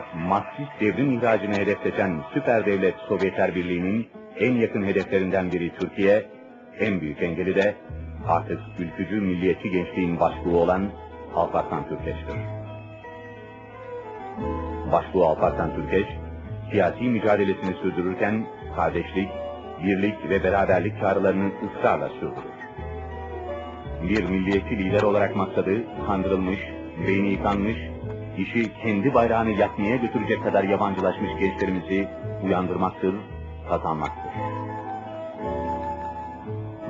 dünyaya Marksist devrim ihracını hedefleten süper devlet Sovyetler Birliği'nin en yakın hedeflerinden biri Türkiye, en büyük engeli de artık ülkücü milliyetçi gençliğin başbuğu olan Alparslan Türkeş'tir. Başbuğu Alparslan Türkeş, siyasi mücadelesini sürdürürken kardeşlik, birlik ve beraberlik çağrılarını ısrarla sürdürür. Bir milliyetçi lider olarak maksadı kandırılmış, beyni yıkanmış, işi kendi bayrağını yakmaya götürecek kadar yabancılaşmış gençlerimizi uyandırmaktır, kazanmaktır.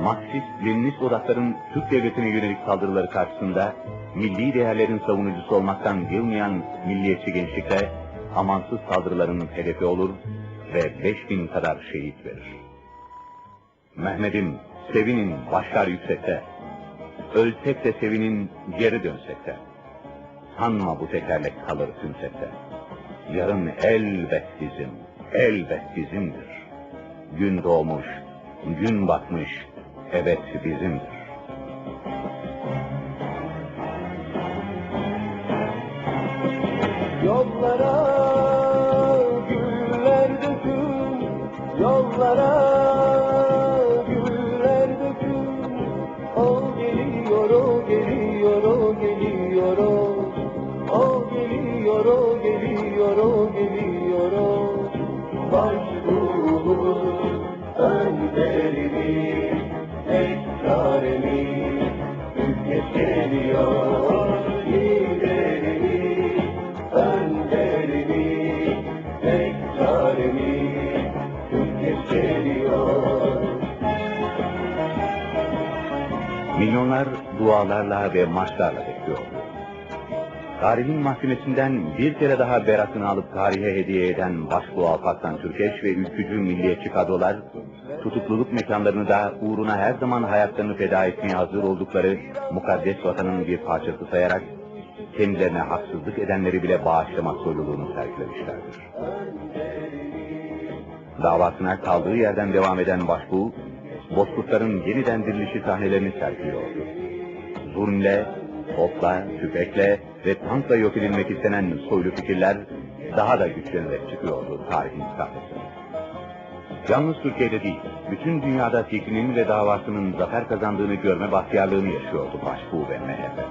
Marksist, Leninist odakların Türk devletine yönelik saldırıları karşısında milli değerlerin savunucusu olmaktan yılmayan milliyetçi gençlikle amansız saldırıların hedefi olur ve 5000 kadar şehit verir. Mehmet'im, sevinin başlar yüksekte. Ölsek de sevinin geri dönsek de. Sanma bu tekerlek kalır tümsekte. Yarın elbet bizim, elbet bizimdir. Gün doğmuş, gün batmış, evet bizimdir. Yollara Milyonlar dualarla ve marşlarla bekliyordu. Tarihin mahkemesinden bir kere daha beratını alıp tarihe hediye eden Başbuğ Alparslan Türkeş ve ülkücü milliyetçi kadrolar, tutukluluk mekanlarını da uğruna her zaman hayatlarını feda etmeye hazır oldukları mukaddes vatanın bir parçası sayarak, kendilerine haksızlık edenleri bile bağışlamak zorunluluğunu sergilemişlerdir. Davasına kaldığı yerden devam eden Başbuğ, Bozkurtların yeniden dirilişi sahnelerini sergiliyordu. Zulmle, topla, tüfekle ve tankla yok edilmek istenen soylu fikirler daha da güçlenerek çıkıyordu tarihin sahnesine. Yalnız Türkiye'de değil, bütün dünyada fikrinin ve davasının zafer kazandığını görme bahtiyarlığını yaşıyordu Başbuğ ve MHP.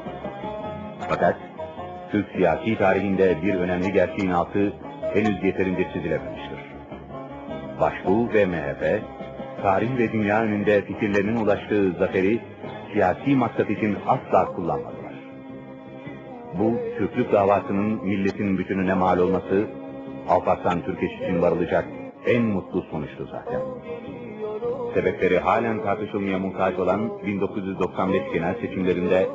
Fakat Türk siyasi tarihinde bir önemli gerçeğin altı henüz yeterince çizilememiştir. Başbuğ ve MHP, tarih ve dünya önünde fikirlerinin ulaştığı zaferi siyasi maksat için asla kullanmadılar. Bu, Türklük davasının milletin bütününe mal olması, Alparslan Türkeş için varılacak en mutlu sonuçtu zaten. Sebepleri halen tartışılmaya muhtaç olan 1995 genel seçimlerinde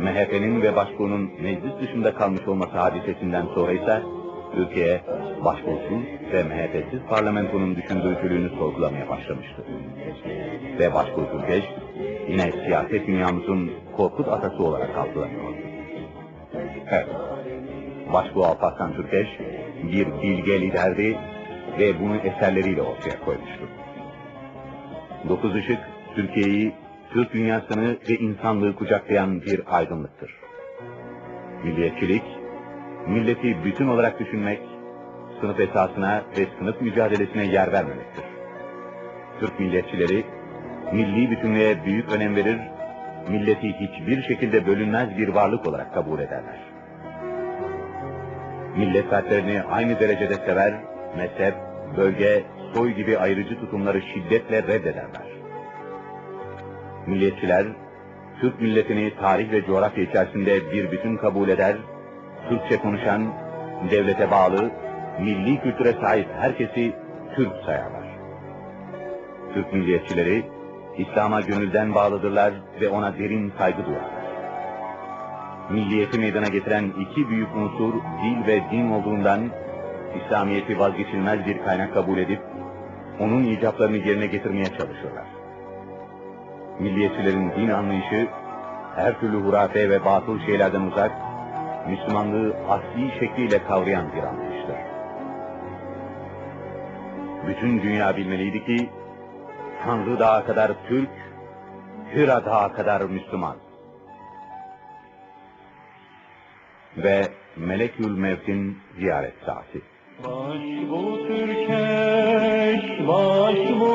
MHP'nin ve başbuğunun meclis dışında kalmış olması hadisesinden sonra ise Türkiye başbuğsuz ve MHP'siz parlamentonun düşündürücülüğünü sorgulamaya başlamıştı. Ve başbuğ Türkeş yine siyaset dünyamızın korkut atası olarak algılanıyordu. Evet, başbuğ Alparslan Türkeş bir bilge liderdi ve bunu eserleriyle ortaya koymuştu. Dokuz Işık, Türkiye'yi, Türk dünyasını ve insanlığı kucaklayan bir aydınlıktır. Milliyetçilik, milleti bütün olarak düşünmek, sınıf esasına ve sınıf mücadelesine yer vermemektir. Türk milliyetçileri, milli bütünlüğe büyük önem verir, milleti hiçbir şekilde bölünmez bir varlık olarak kabul ederler. Millet fertlerini aynı derecede sever, mezhep, bölge, soy gibi ayrıcı tutumları şiddetle reddederler. Milliyetçiler, Türk milletini tarih ve coğrafya içerisinde bir bütün kabul eder, Türkçe konuşan, devlete bağlı, milli kültüre sahip herkesi Türk sayarlar. Türk milliyetçileri, İslam'a gönülden bağlıdırlar ve ona derin saygı duyarlar. Milliyeti meydana getiren iki büyük unsur dil ve din olduğundan, İslamiyet'i vazgeçilmez bir kaynak kabul edip, onun icaplarını yerine getirmeye çalışırlar. Milliyetçilerin din anlayışı, her türlü hurafe ve batıl şeylerden uzak, Müslümanlığı asli şekliyle kavrayan bir anlayıştır. Bütün dünya bilmeliydi ki, Tanrı Dağı kadar Türk, Hira Dağı kadar Müslüman. ve Melekül Mevt'in ziyaret saati. Baş bu Türkeş, baş bu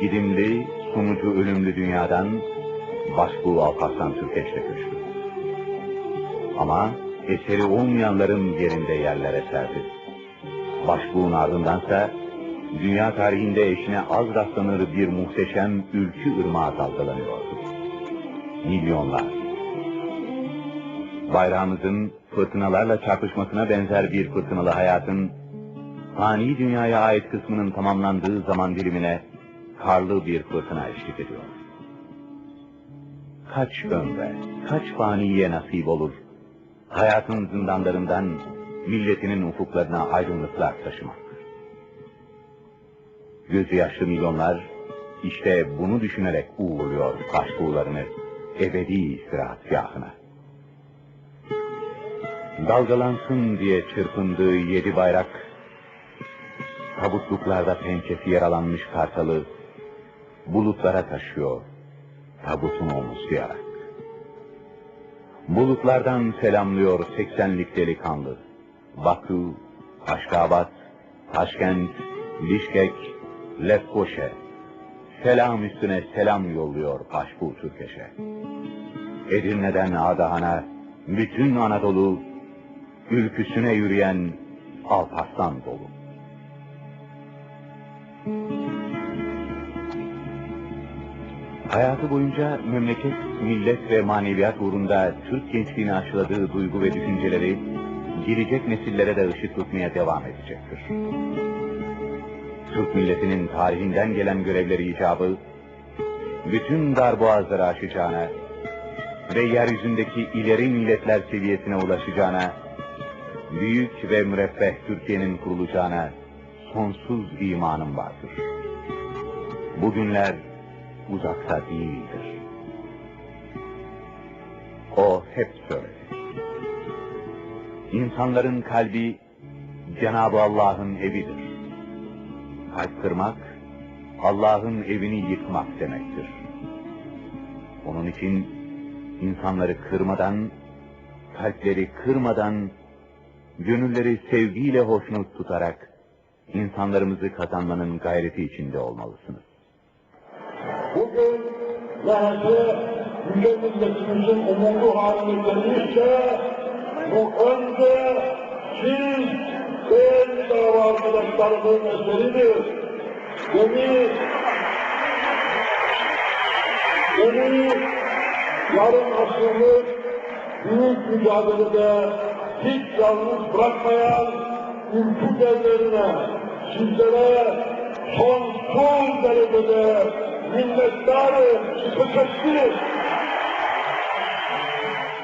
Gidimli sunucu ölümlü dünyadan Başbuğ Alparslan Türkeş'le köşkü. Ama eseri olmayanların yerinde yerlere serdi. Başbuğ'un ardındansa dünya tarihinde eşine az rastlanır bir muhteşem ülkü ırmağı dalgalanıyordu. Milyonlar. Bayrağımızın fırtınalarla çarpışmasına benzer bir fırtınalı hayatın fani dünyaya ait kısmının tamamlandığı zaman dilimine karlı bir fırtına eşlik ediyor. Kaç ömre, kaç faniye nasip olur, hayatın zindanlarından milletinin ufuklarına aydınlıklar taşımak. Gözü yaşlı milyonlar işte bunu düşünerek uğurluyor başbuğlarını ebedi istirahatgahına. Dalgalansın diye çırpındığı yedi bayrak tabutluklarda pençesi yaralanmış kartalı bulutlara taşıyor tabutunu omuzlayarak. Bulutlardan selamlıyor seksenlik delikanlı. Bakü, Aşkabat, Taşkent, Bişkek, Lefkoşe. Selam üstüne selam yolluyor Başbuğ Türkeş'e. Edirne'den Ağdahan'a, bütün Anadolu, ülküsüne yürüyen Alparslan dolu. Hayatı boyunca memleket, millet ve maneviyat uğrunda Türk gençliğini aşıladığı duygu ve düşünceleri gelecek nesillere de ışık tutmaya devam edecektir. Türk milletinin tarihinden gelen görevleri icabı, bütün darboğazları aşacağına ve yeryüzündeki ileri milletler seviyesine ulaşacağına, büyük ve müreffeh Türkiye'nin kurulacağına sonsuz imanım vardır. Bugünler uzakta değildir. O hep söyledi. İnsanların kalbi Cenab-ı Allah'ın evidir. Kalp kırmak, Allah'ın evini yıkmak demektir. Onun için insanları kırmadan, kalpleri kırmadan, gönülleri sevgiyle hoşnut tutarak insanlarımızı kazanmanın gayreti içinde olmalısınız. Bugün MHP yüce milletimizin umudu haline gelmişse bu önce siz değerli dava arkadaşlarımın eseridir. Beni, beni yarım asırlık büyük mücadelede hiç yalnız bırakmayan ülkü devlerine, sizlere sonsuz derecede inventare e costruire